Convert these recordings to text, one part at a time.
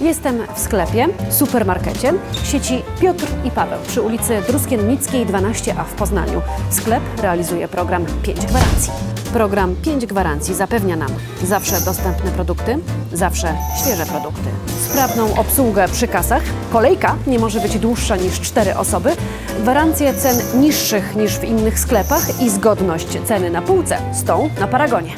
Jestem w sklepie, supermarkecie sieci Piotr i Paweł przy ulicy Druskiennickiej 12a w Poznaniu. Sklep realizuje program 5 gwarancji. Program 5 gwarancji zapewnia nam zawsze dostępne produkty, zawsze świeże produkty, sprawną obsługę przy kasach, kolejka nie może być dłuższa niż 4 osoby, gwarancje cen niższych niż w innych sklepach i zgodność ceny na półce z tą na paragonie.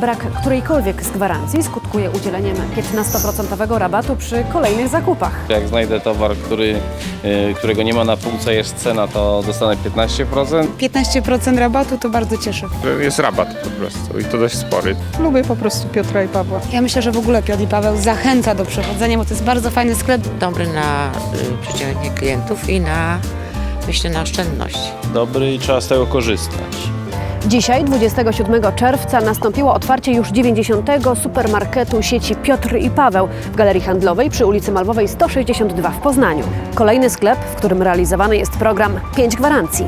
Brak którejkolwiek z gwarancji skutkuje udzieleniem 15% rabatu przy kolejnych zakupach. Jak znajdę towar, który, y, którego nie ma na półce, jest cena, to dostanę 15%. 15% rabatu to bardzo cieszy. Jest rabat po prostu i to dość spory. Lubię po prostu Piotra i Pawła. Ja myślę, że w ogóle Piotr i Paweł zachęca do przechodzenia, bo to jest bardzo fajny sklep. dobry na y, przyciąganie klientów i na, myślę, na oszczędność. Dobry i trzeba z tego korzystać. Dzisiaj, 27 czerwca, nastąpiło otwarcie już 90. supermarketu sieci Piotr i Paweł w galerii handlowej przy ulicy Malwowej 162 w Poznaniu. Kolejny sklep, w którym realizowany jest program 5 gwarancji.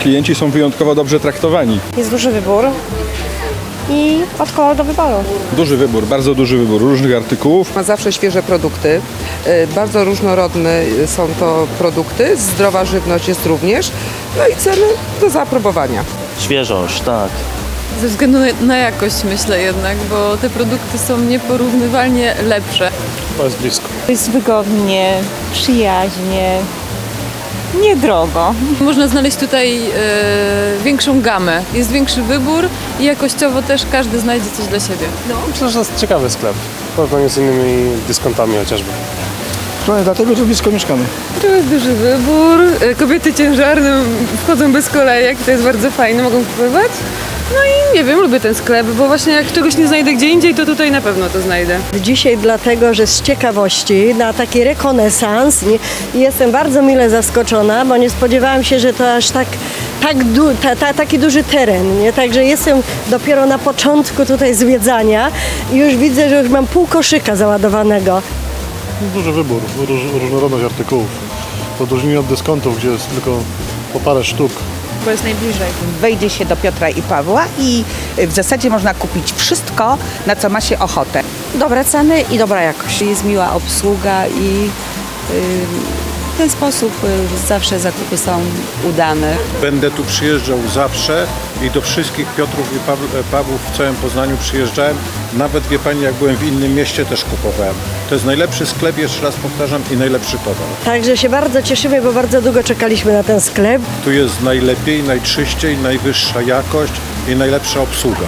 Klienci są wyjątkowo dobrze traktowani. Jest duży wybór i od koła do wyboru. Duży wybór, bardzo duży wybór różnych artykułów. Ma zawsze świeże produkty. Y, Bardzo różnorodne są to produkty. Zdrowa żywność jest również. No i ceny do zaaprobowania. Świeżość, tak. Ze względu na- jakość myślę jednak, bo te produkty są nieporównywalnie lepsze. Jest wygodnie, przyjaźnie, niedrogo. Można znaleźć tutaj e, większą gamę, jest większy wybór i jakościowo też każdy znajdzie coś dla siebie. Myślę, że to jest ciekawy sklep. W porównaniu z innymi dyskontami chociażby. Dlatego tu blisko mieszkamy. Tu jest duży wybór, e, kobiety ciężarne wchodzą bez kolejek, to jest bardzo fajne, mogą kupować. No i nie wiem, lubię ten sklep, bo właśnie jak czegoś nie znajdę gdzie indziej, to tutaj na pewno to znajdę. Dzisiaj dlatego, że z ciekawości na taki rekonesans nie, jestem bardzo mile zaskoczona, bo nie spodziewałam się, że to aż tak, tak du, ta, ta, taki duży teren. Nie? Także jestem dopiero na początku tutaj zwiedzania i już widzę, że już mam pół koszyka załadowanego. Duży wybór, róż, różnorodność artykułów. W odróżnieniu od dyskontów, gdzie jest tylko po parę sztuk. Bo jest najbliżej. wejdzie się do Piotra i Pawła i w zasadzie można kupić wszystko, na co ma się ochotę. Dobre ceny i dobra jakość. Jest miła obsługa i ten sposób y, zawsze zakupy są udane. Będę tu przyjeżdżał zawsze i do wszystkich Piotrów i Paw- Pawłów w całym Poznaniu przyjeżdżałem. Nawet wie Pani, jak byłem w innym mieście, też kupowałem. To jest najlepszy sklep, jeszcze raz powtarzam, i najlepszy towar. Także się bardzo cieszymy, bo bardzo długo czekaliśmy na ten sklep. Tu jest najlepiej, najczyściej, najwyższa jakość i najlepsza obsługa.